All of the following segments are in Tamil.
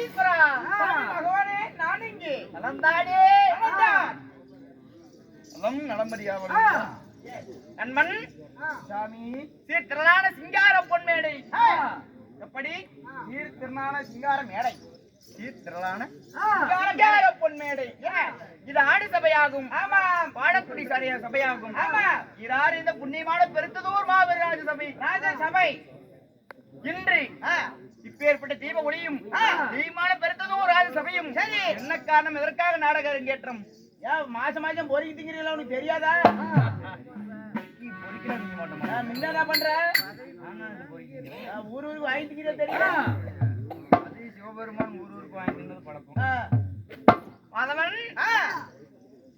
நந்தீஸ்வரா பகவானே நான் இங்கே. நலந்தாடே. நலம். நண்பன் சாமி. சிங்கார. எப்படி? சிங்கார மேடை? இது ஆடு சபையாகும். பாடக்குடி சபையாகும். ஆமா. இதார் இந்த புண்ணியமான பெருத்ததோர் மாபெரும் ராஜ சபை ராஜ சபை இன்று. இப்பேற்பட்ட தீப ஒளியும். தீமான பெருத்ததோர் ராஜ சபையும். சரி. என்ன காரணம்? எதற்காக நாடக அரங்கேற்றம்? ஏன் மாசம் மாசம் பொறுக்கி திங்கிறீங்களா உனக்கு தெரியாதா? பொறிக்கிறாங்க மாட்டோமா நான் முன்ன என்ன பண்ற ஊர் ஊருக்கு வாங்கி திங்கிறத தெரியும். அது சிவபெருமான் ஊர் ஊருக்கு வாங்கிட்டு பழக்கம். ஆ. மாதவன்.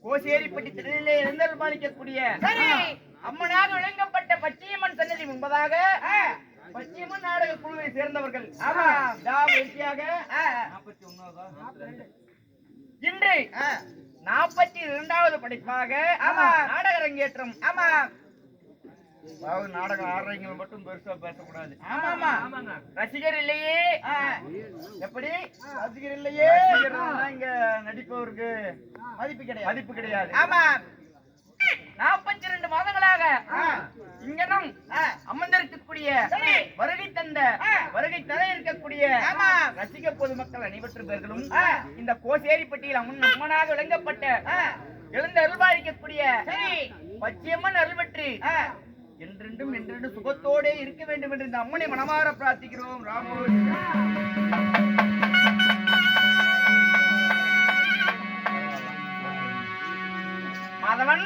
கோசேரிப்பட்டி திடலிலே எழுந்தருள் பாலிக்கக்கூடிய. அம்மனாக விளங்கப்பட்ட பச்சையம்மன் சன்னதி முன்பதாக ஆ. பச்சையம்மன் நாடக குழுவை சேர்ந்தவர்கள். ஆமா. இதா வெற்றியாக ஆ. இன்று. நாற்பத்தி இரண்டாவது படைப்பாக ஆமா. நாடக அரங்கேற்றம் ஆமா. அதாவது நாடகம் ஆடுறவங்க மட்டும் பெருசா பேசக்கூடாது. ஆமாமா ரசிகர் இல்லையே. எப்படி? ரசிகர் இல்லையே. இங்க நடிப்பவருக்கு மதிப்பு கிடையாது. மதிப்பு கிடையாது. ஆமா நாற்பத்தி ரெண்டு மாதங்களாக ஆ. இங்கனம் ஆ. அமர்ந்திருக்கக்கூடிய சரி. வருகை தந்த ஆ. வருகை தர இருக்கக்கூடிய ஆமா. ரசிக பொதுமக்கள் அனைவற்று பேர்களும் ஆ. இந்த கோசேரிப்பட்டியில் அம்மன் அம்மனாக விளங்கப்பட்ட. எழுந்த அருள்பாலிக்கக்கூடிய சரி. பச்சையம்மன் அருள்பற்றி ஆ. என்றென்றும் என்றென்றும் சுகத்தோடே இருக்க வேண்டும் என்று இந்த அம்மனை மனமாற பிரார்த்திக்கிறோம் ராமோ மாதவன்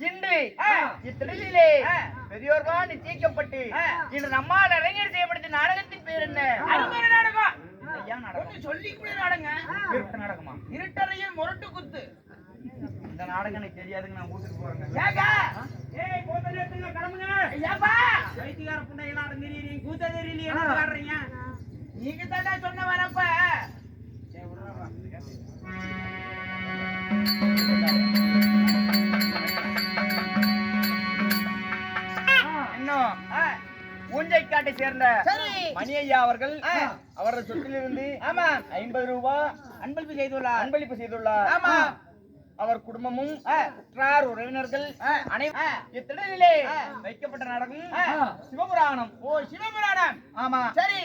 இன்று. இத்திடலிலே ஆ. பெரியோர்களால் நிச்சயிக்கப்பட்டு. இன்று நம்மால் அரங்கேற் செய்யப்பட்ட நாடகத்தின் பேர் என்ன? அருமையான நாடகம். சொல்லி கூட இருட்டு நாடகமா? இருட்டறையில் முரட்டு குத்து. இந்த நாடகம் எனக்கு தெரியாதுங்க நான் வீட்டுக்கு போறேங்க. ஏய் போத்தல எடுத்துங்க கிளம்புங்க. ஏப்பா? வைத்தியார புண்டைய நாடு தெரியறீங்க கூத்த தெரியலையே என்ன விளையாடுறீங்க நீங்க சொன்ன வரப்ப. இன்னும் ஊஞ்சைக்காட்டை சேர்ந்த சரி மணி ஐயா அவர்கள். அவரது சொத்திலிருந்து ஆமா ஐம்பது ரூபாய் அன்பளிப்பு செய்துள்ளார் அன்பளிப்பு செய்துள்ளார் ஆமா. அவர் குடும்பமும். உற்றார் உறவினர்கள். இத்திடலிலே. வைக்கப்பட்ட நாடகம். சிவபுராணம் ஓ சிவபுராணம் ஆமா சரி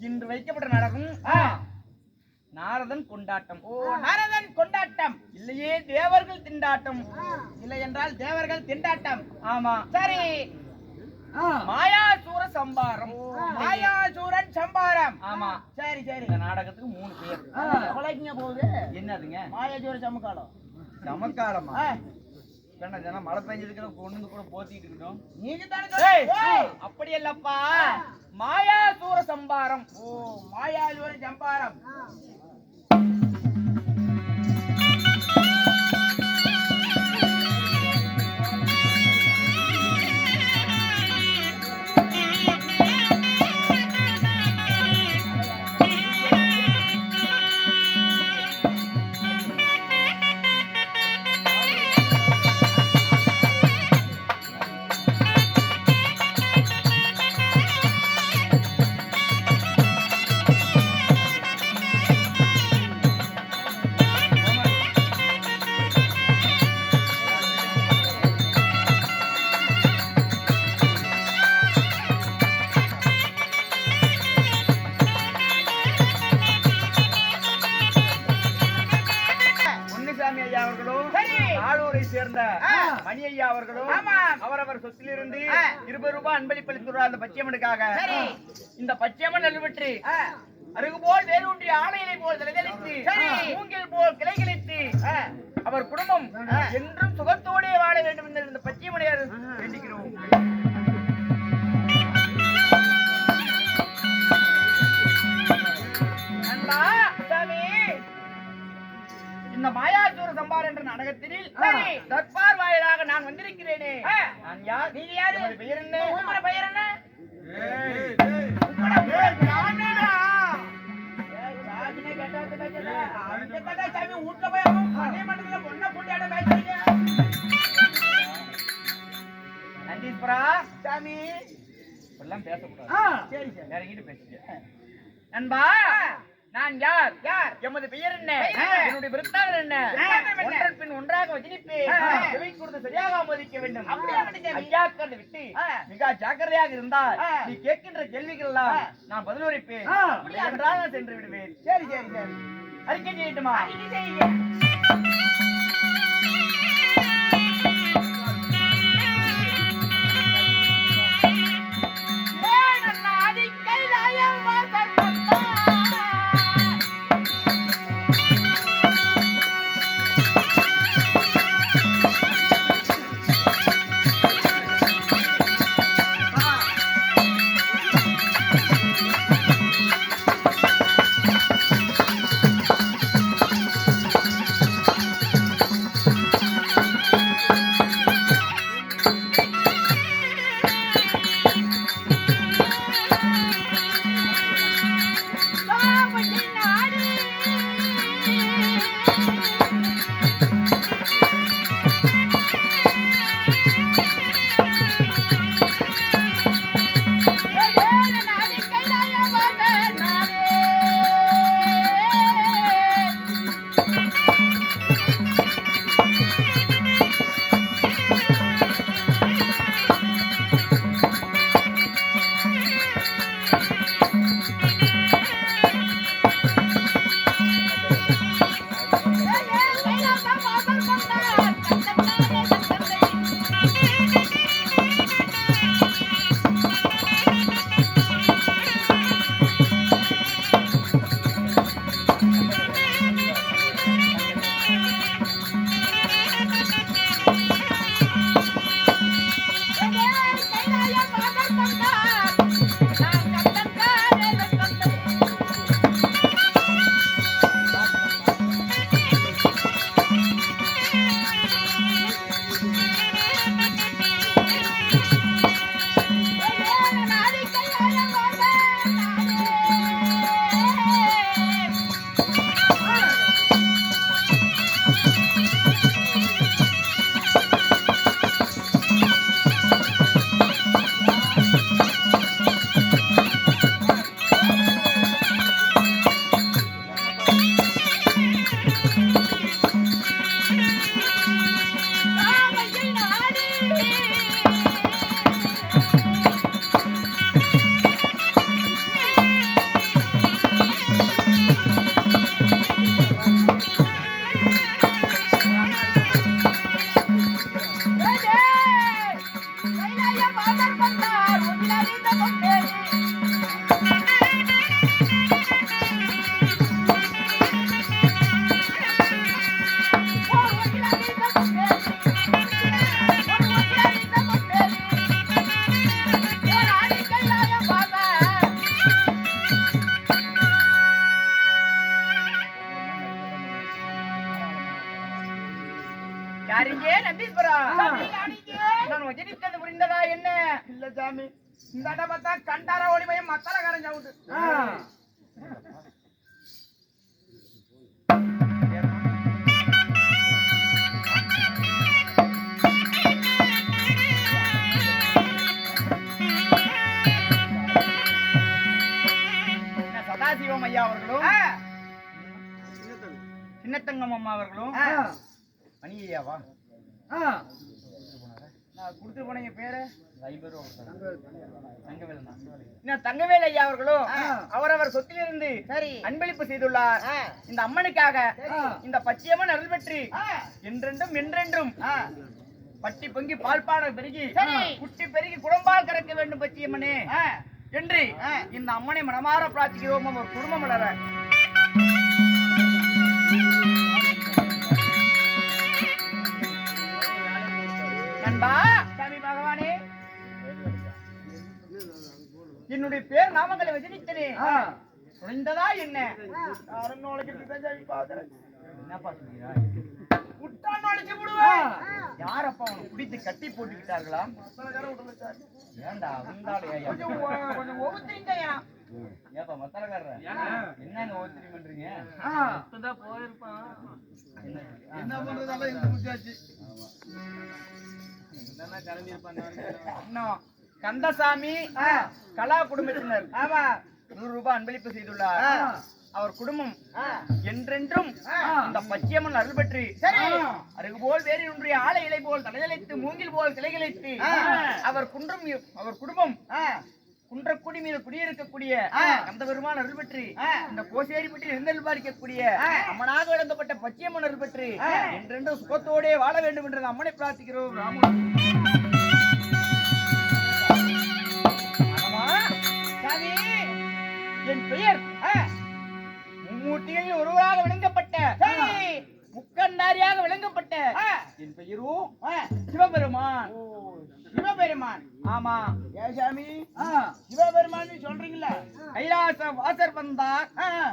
இன்று வைக்கப்பட்ட நாடகம். நாரதன் கொண்டாட்டம். ஓ நாரதன் கொண்டாட்டம். இல்லையே தேவர்கள் திண்டாட்டம். இல்லை என்றால் தேவர்கள் திண்டாட்டம். ஆமா. சரி. மாயாசூர சம்பாரம். மாயாசூரன் சம்பாரம். ஆமா. சரி சரி. இந்த நாடகத்துக்கு மூணு பேர். எவ்வளவுக்குங்க போகுது. என்னதுங்க? மாயாசூர சமகாலம். சமக்காலமா ஆ, என்ன தினம் மழை பெஞ்சதுக்கு கொண்டு கூட போத்திட்டு இருக்கோம். நீங்க தானே. அப்படி இல்லப்பா மாயாசூர சம்பாரம். ஓ மாயாசூர சம்பாரம். பொன்னுசாமி ஐயா அவர்களும். ஆளூரை சேர்ந்த. மணி ஐயா அவர்களும். அவரவர் சொத்திலிருந்து. இருபது ரூபாய் அன்பளிப்பளித்துள்ளார் அந்த பச்சையம்மனுக்காக. இந்த பச்சையம்மன் நல்வெற்றி அருகு போல் வேரூன்றிய ஆலையிலை போல் தலைதளித்து. மூங்கில் போல் கிளைகளித்து. அவர் குடும்பம். என்றும் சுகத்தோடே வாழ வேண்டும் என்று இந்த பச்சையம்மனையார் வேண்டிக்கிறோம் நண்பா, இந்த மாயாசூர சம்பார் என்ற நாடகத்தில் தற்பார் வாயிலாக நான் வந்திருக்கிறேனே. நான் யார்? நீ யார்? பெயர் என்ன? உங்களோட பெயர் என்ன? வீட்டுல போய் அதே மண்டல பொண்ணை போட்டியாட பேசுறீங்க நந்தீஸ்வரா சாமி. பேசக்கூடாது. சரி சரி. இறங்கிட்டு பேசுங்க நண்பா நான் யார்? யார்? எமது பெயர் என்ன? என்னுடைய விருத்தாளர் என்ன? ஒன்றன் பின் ஒன்றாக வஜினிப்பேன் கொடுத்து சரியாக மதிக்க வேண்டும். ஐயாக்கள் விட்டு மிக ஜாக்கிரதையாக இருந்தால் நீ கேட்கின்ற கேள்விகள் எல்லாம் நான் பதிலுரைப்பேன். என்றால் சென்று விடுவேன். சரி சரி சரி. அறிக்கை செய்யட்டுமா? யாரிங்கே சவுண்டு. சதாசிவம் ஐயா அவர்களும்? சின்னத்தங்கம். அம்மா அவர்களும்? மணி ஐயாவா நான் கொடுத்து போனீங்க பேரு? என்ன தங்கவேல் ஐயா அவர்களும் அவரவர் சொத்திலிருந்து சரி. அன்பளிப்பு செய்துள்ளார். இந்த அம்மனுக்காக இந்த பச்சையம்மன் அருள் பெற்று என்றென்றும் என்றென்றும் பட்டி பொங்கி பால்பாடல் பெருகி குட்டி பெருகி குடம்பால் கறக்க வேண்டும் பச்சையம்மனே. என்று இந்த அம்மனை மனமாற பிரார்த்திக்கிறோம். ஒரு குடும்பம் வளர. நண்பா சாமி பகவானே. என்னுடைய பேர் நாமங்களை வஜனித்தனே குறைந்ததா என்ன. என்னப்பா சொல்கிறாய்? விடுவேன். யாரப்பா அவனை பிடித்து கட்டி போட்டுக்கிட்டார்களா? ஐயா. கொஞ்சம் ஏப்பா மத்தளக்காரர்? என்னங்க ஓத்திரி பண்றீங்க? என்ன? பண்றதெல்லாம் இருந்து முடிச்சாச்சு? இன்னும் கந்தசாமி கலா குடும்பத்தினர் ஆமா நூறு ரூபாய் அன்பளிப்பு செய்துள்ளார். அவர் குடும்பம். என்றென்றும் ஆ. இந்த பச்சையம்மன் அருள் பெற்று சரி. அருகு போல் வேறு ஒன்றிய ஆலை இலை போல் தலைதலைத்து மூங்கில் போல் கிளைகிழைத்து ஆ. அவர் குன்றம் அவர் குடும்பம். குன்றக்குடி மீது குடியிருக்கக்கூடிய. அந்த பெருமான் அருள் பெற்று. இந்த கோசேரிப்பட்டி எழுந்தல் பார்க்கக்கூடிய ஆ. அம்மனாக விளங்கப்பட்ட பச்சையம்மன் அருள் பெற்று ஆ. என்றென்றும் சுகத்தோடே வாழ வேண்டும் என்று அம்மனை பிரார்த்திக்கிறோம் ராமன் என் பெயர். மும்மூர்த்திகளில் ஒருவராக விளங்கப்பட்ட. முக்கண்ணாரியாக விளங்கப்பட்ட. என் பெயரும். சிவபெருமான் சிவபெருமான் ஆமா ஏ சாமி ஆ. சிவபெருமான் சொல்றீங்களா கைலாச வாசர் வந்தார்.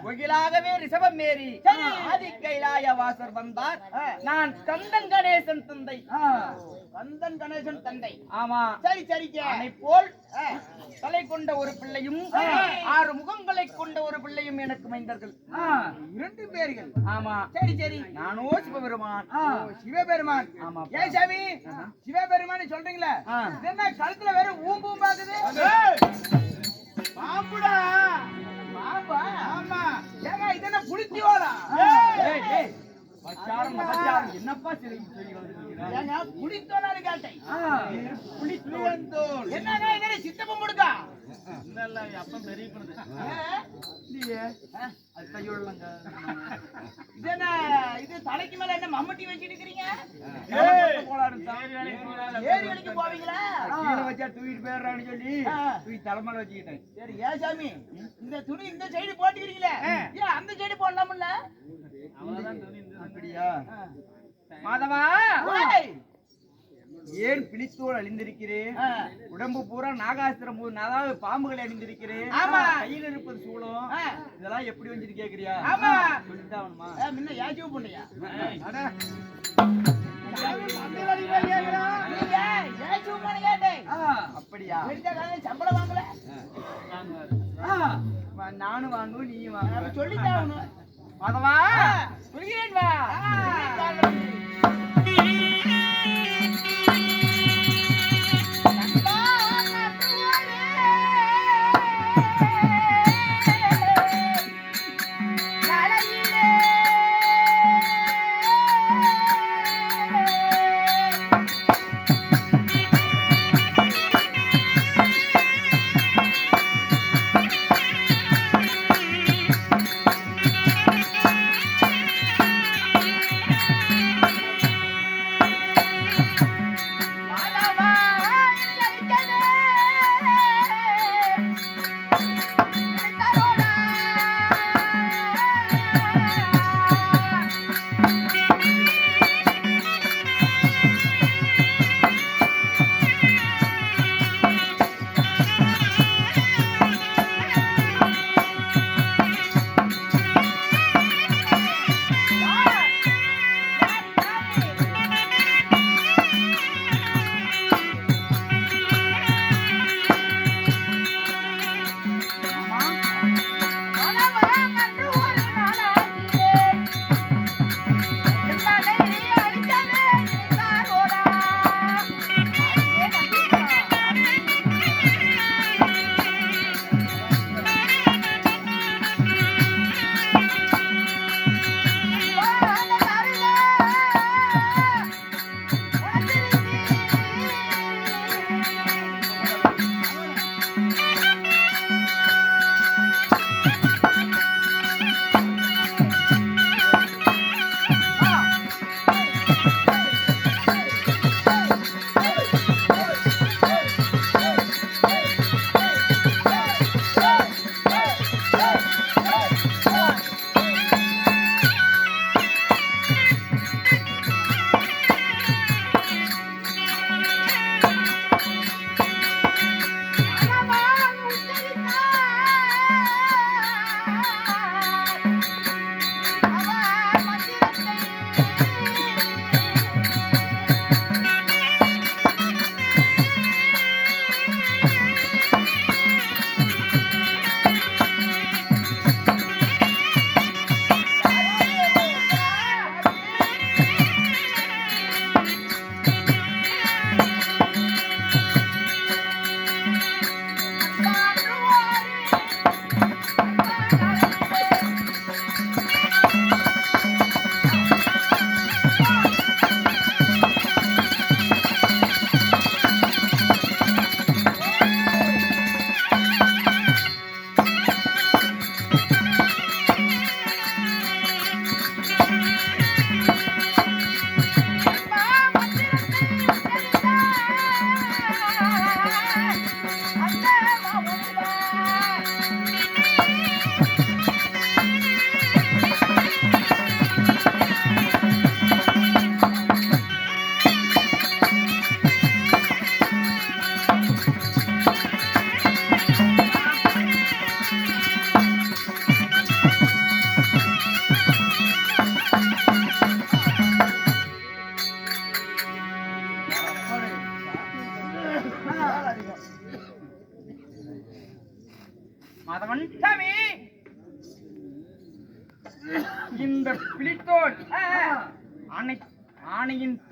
ஒகிலாகவே ரிஷபம் மேரி சரி. ஆதி கைலாய வாசர் வந்தார். நான் கந்தன் கணேசன் தந்தை கந்தன் கணேசன் தந்தை ஆமா சரி சரிங்க அவனை போல். தலை கொண்ட ஒரு பிள்ளையும். ஆறு முகங்களை கொண்ட ஒரு பிள்ளையும் எனக்கு மைந்தர்கள் இரண்டு பேர்கள் ஆமா சரி சரி நானோ சிவபெருமான் சிவபெருமான் ஆமா. ஏ சாமி சிவபெருமான் சொல்றீங்களா இது என்ன கழுத்துல வேற ஊம்பும் பாக்குது பாம்புடா. பாம்பா? ஆமா. ஏங்க இது என்ன என்னப்பா புளித்தோலான்னு கேட்டேன். ஆ, புலித்தோல். என்னங்க இது? சித்தப்பம் கொடுக்கா? கையோடலங்க. இது என்ன இது தலைக்கு மேல என்ன மம்மட்டி வச்சிட்டு ஏரி வலிக்கு போவீங்களா? கீழே வச்சா தூக்கிட்டு போயிடுறான்னு சொல்லி. தூக்கி தலைமையில வச்சுக்கிட்டேன். சரி சாமி? இந்த துணி இந்த சைடு போட்டுக்கிறீங்களே? ஏன் அந்த சைடு போடலாம்ல அப்படியா? மாதவா. ஏன் பிணித்தோல் அழிந்திருக்கிறேன். உடம்பு பூரா நாகாஸ்திரம் அதாவது பாம்புகள் அணிந்திருக்கிறேன். கையில் இருப்பது சூலம் ஆ. இதெல்லாம் எப்படி வந்துட்டு கேக்குறியா? ஆமா. சொல்லிட்டு ஏ, முன்ன யாச்சிவு பொண்ணையா? அப்படியா? சம்பளம் வாங்கல நானும் வாங்குவேன் நீயும் வாங்குவ சொல்லித்தான் ஆகணும். மாதவா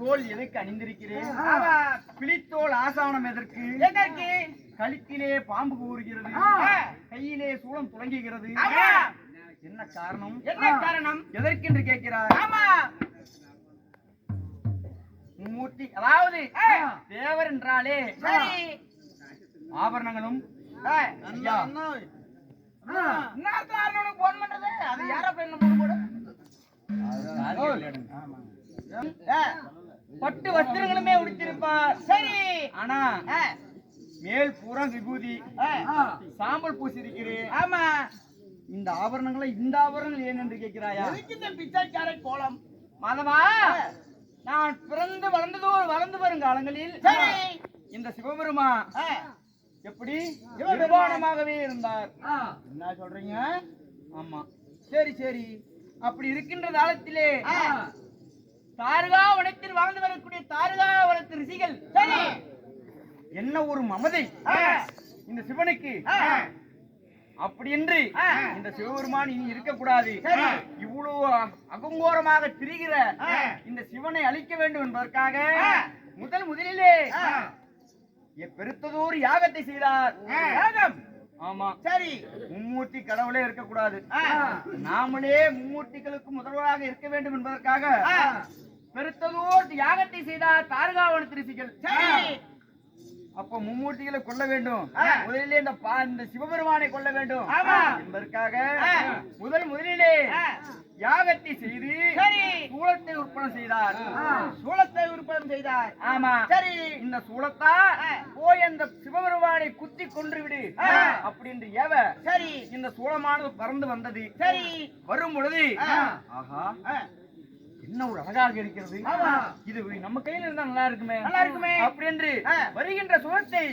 தோல் எதற்கு அணிந்திருக்கிறேன். பிளித்தோல் ஆசானம் எதற்கு? எதற்கு? கழுத்திலே பாம்பு கூறுகிறது. கையிலே சூளம் துளங்குகிறது. என்ன காரணம்? என்ன காரணம்? எதற்கென்று கேட்கிறார் ஆமா. மூர்த்தி அதாவது. தேவர் என்றாலே ஆபரணங்களும் என்ன காரணம் போன் பண்றது? அது யார போய் நம்ம ஆ. பட்டு வஸ்திரங்களுமே உடுத்திருப்பார் சரி. ஆனா. மேல் புறம் விபூதி. சாம்பல் பூசிருக்கிறேன் ஆமா. இந்த ஆபரணங்களை இந்த ஆபரணங்கள் ஏன் என்று கேட்கிறாயா? இந்த பிச்சைக்கார கோலம்? மாதவா நான் பிறந்து வளர்ந்ததோ வளர்ந்து வரும் காலங்களில் சரி. இந்த சிவபெருமா. எப்படி சிவபெருமான். நிர்வாணமாகவே இருந்தார். என்ன சொல்றீங்க? ஆமா. சரி சரி. அப்படி இருக்கின்ற காலத்திலே. தாருகா வனத்தில் வாழ்ந்து வரக்கூடிய தாருகா வனத்து ரிஷிகள் சரி என்ன ஒரு மமதை. இந்த சிவனுக்கு. அப்படி என்று. இந்த சிவபெருமான் இனி இருக்கக்கூடாது. இவ்வளவு அகங்கோரமாக திரிகிற. இந்த சிவனை அழிக்க வேண்டும் என்பதற்காக. முதல் முதலிலே பெருத்ததோர் யாகத்தை செய்தார். யாகம். ஆமா சரி மும்மூர்த்தி கடவுளே இருக்கக்கூடாது. நாமளே மும்மூர்த்திகளுக்கு முதல்வராக இருக்க வேண்டும் என்பதற்காக. பெருத்ததோர் யாகத்தை செய்தார் தாரகாவன திருசிகள் சரி அப்ப மும்மூர்த்திகளை கொல்ல வேண்டும். முதலிலே இந்த பா- இந்த சிவபெருமானை கொல்ல வேண்டும் ஆமா. என்பதற்காக. முதல் முதலிலே. யாகத்தை செய்து சரி. சூளத்தை உற்பத்தி செய்தார் சூளத்தை உற்பத்தி செய்தார் ஆமா சரி இந்த சூளத்தா. போய் அந்த சிவபெருமானை குத்தி கொன்று விடு ஆ. அப்படின்னு ஏவ சரி இந்த சூளமானது பறந்து வந்தது சரி வரும் பொழுது. ஆஹா. என்ன ஒரு அழகாக இருக்கிறது. இது நம்ம கையில இருந்தா நல்லா இருக்குமே நல்லா இருக்குமே. அப்படி என்று. வருகின்ற சுகத்தை.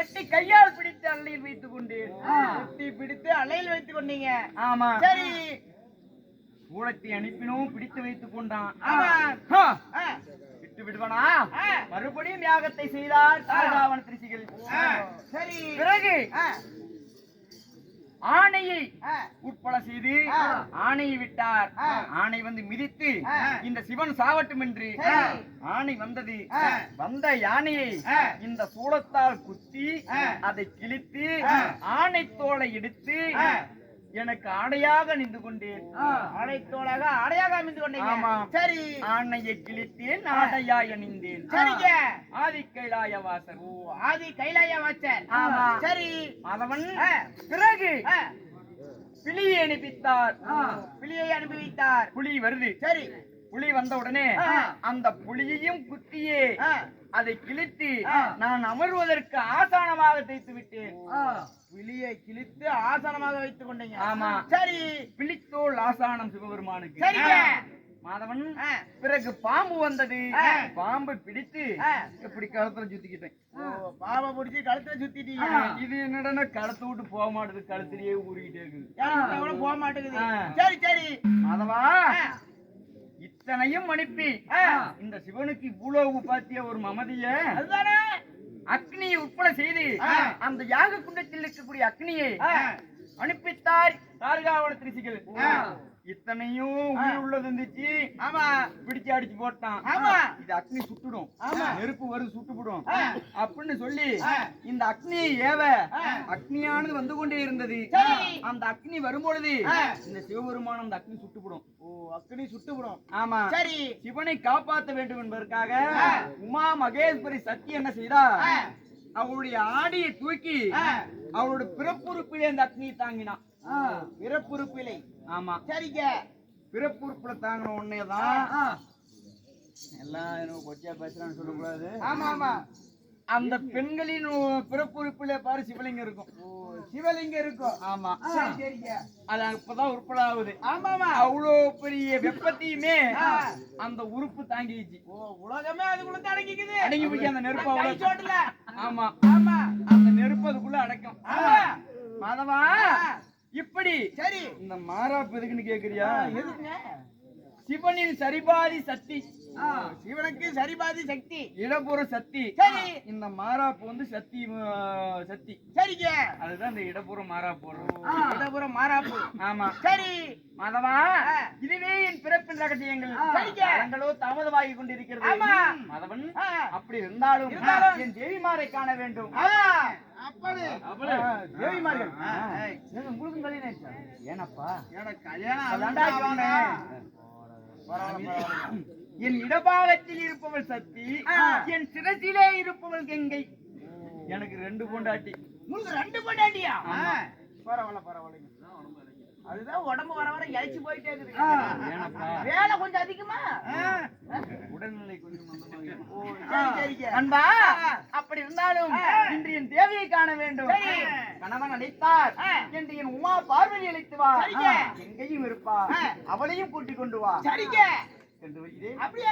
எட்டி கையால் பிடித்து அள்ளியில் வைத்துக் கொண்டேன் சுத்தி பிடித்து அலையில் வைத்துக் கொண்டீங்க ஆமா சரி சூளத்தை அனுப்பினோம் பிடித்து வைத்துக் கொண்டான். விட்டு விடுவானா. மறுபடியும் யாகத்தை செய்தார் ஆ. சரி பிறகு. ஆணையை. உட்பட செய்து. ஆணையை விட்டார். ஆணை வந்து மிதித்து. இந்த சிவன் சாவட்டும் என்று. ஆணை வந்தது. வந்த யானையை. இந்த சூளத்தால் குத்தி. அதை கிழித்து. ஆணை தோலை எடுத்து. எனக்கு ஆடையாக நின்று கொண்டேன். அடைத்தோளாக அடையாக அமைந்து ஆமா. சரி. ஆணையை கிழித்தேன் ஆடையாய் அணிந்தேன். சரிங்க. ஆதி கைலாய வாசன் ஆதி கைலாய வாச்சர் ஆமா. சரி. மாதவன். பிறகு. பிளியை அனுப்பித்தார். பிள்ளையை அனுபவித்தார் புலி வருது. சரி. புலி வந்த உடனே. அந்த புலியையும் குத்தியே. அதை கிழித்து. நான் அமர்வதற்கு ஆசானமாக தைத்து விட்டேன். புலியை கிழித்து ஆசனமாக வைத்துக் கொண்டீங்க. ஆமா. சரி. பிளித்தோல் ஆசானம் சிவபெருமானுக்கு. சரிங்க. மாதவன். பிறகு பாம்பு வந்தது. பாம்பை பிடித்து. இப்படி கழுத்துல சுத்திக்கிட்டேன்? பாவை பிடிச்சி கழுத்துல சுத்திட்டீங்க. இது என்னடா கழுத்து விட்டு போக மாட்டேது கழுத்திலேயே ஊறிக்கிட்டே இருக்குது. போக மாட்டேங்குது. சரி சரி. மாதவா. இத்தனையும் அனுப்பி. இந்த சிவனுக்கு இவ்வளவு பாத்திய ஒரு மமதிய அதுதானே அக்னியை உட்பட செய்து. அந்த யாக குண்டத்தில் இருக்கக்கூடிய அக்னியை. அனுப்பித்தார் தார்காவன திருச்சிகள் ஆ. இத்தனையும் உயிர் உள்ளது இருந்துச்சு ஆமா பிடிச்சு அடிச்சு போட்டான் ஆமா. இது அக்னி சுட்டுடும் ஆமா. நெருப்பு வருது சுட்டுவிடும். அப்படின்னு சொல்லி. இந்த அக்னியை ஏவ. அக்னியானது வந்து கொண்டே இருந்தது. அந்த அக்னி வரும்பொழுது. இந்த சிவபெருமான் அந்த அக்னி சுட்டுவிடும் ஓ அக்கடி சுட்டுவிடும் ஆமா சரி சிவனை காப்பாற்ற வேண்டும் என்பதற்காக. உமா மகேஸ்வரி சக்தி என்ன செய்தா. அவளுடைய ஆடியை தூக்கி ஆ. அவளோட பிறப்புறுப்பிலே அந்த அக்னியை தாங்கினான் பிறப்புறுப்பிலை ஆமா. சரிங்க. பிறப்புறுப்புல தாங்கின உடனேதான் எல்லாம் எனக்கு கொச்சையா பேசுறான்னு சொல்லக்கூடாது. ஆமா ஆமா. அந்த பெண்களின் பிறப்புறுப்பில பாரு சிவலிங்கம் இருக்கும். சிவலிங்கம் இருக்கும். ஆமா. சரி சரிங்க. அது அப்பதான் உருப்படாகுது ஆமா ஆமா. அவ்வளோ பெரிய வெப்பத்தையுமே. அந்த உறுப்பு தாங்கிடுச்சு. ஓ உலகமே அதுக்குள்ள தான் அடங்கிக்குது அடங்கி போச்சு அந்த நெருப்பு அவ்வளவு சோட்டுல. ஆமா. ஆமா. அந்த நெருப்பு அதுக்குள்ள அடக்கும். மாதவா. இப்படி. சரி. இந்த மாறாப்பு எதுக்குன்னு கேக்குறியா? சிவனின் சரிபாதி சக்தி. சிவனுக்கு சரிபாதி சக்தி. இடப்புற சக்தி. சரி. இந்த மாறாப்பு வந்து சக்தி சக்தி. சரிங்க. அதுதான் இந்த இடப்புற மாறாப்பு. இடபுறம் மாறாப்பு. ஆமா. சரி. மாதவா. இதுவே என் பிறப்பின் ரகசியங்கள். காலங்களோ தாமதமாகி கொண்டிருக்கிறது. மாதவன். அப்படி இருந்தாலும். என் தேவிமாரை காண வேண்டும். அப்படி தேவிமார்கள் ஏனப்பா? கல்யாணம். என் இடபாகத்தில் இருப்பவள் சக்தி. என் சிரசிலே இருப்பவள் கங்கை. எனக்கு ரெண்டு பொண்டாட்டி. உங்களுக்கு ரெண்டு பொண்டாட்டியா. பரவாயில்ல பரவாயில்லைங்க. அதுதான் உடம்பு வர வர இழைச்சு போயிட்டே இருக்குது? வேலை கொஞ்சம் அதிகமா உடல்நிலை கொஞ்சம். அன்பா. அப்படி இருந்தாலும். இன்று என் தேவியை காண வேண்டும். கணவன் அழைத்தார். என்று என் உமா பார்வதி அழைத்து வா. எங்கேயும் இருப்பா. அவளையும் கூட்டிக் கொண்டு வா சரிங்க அப்படியே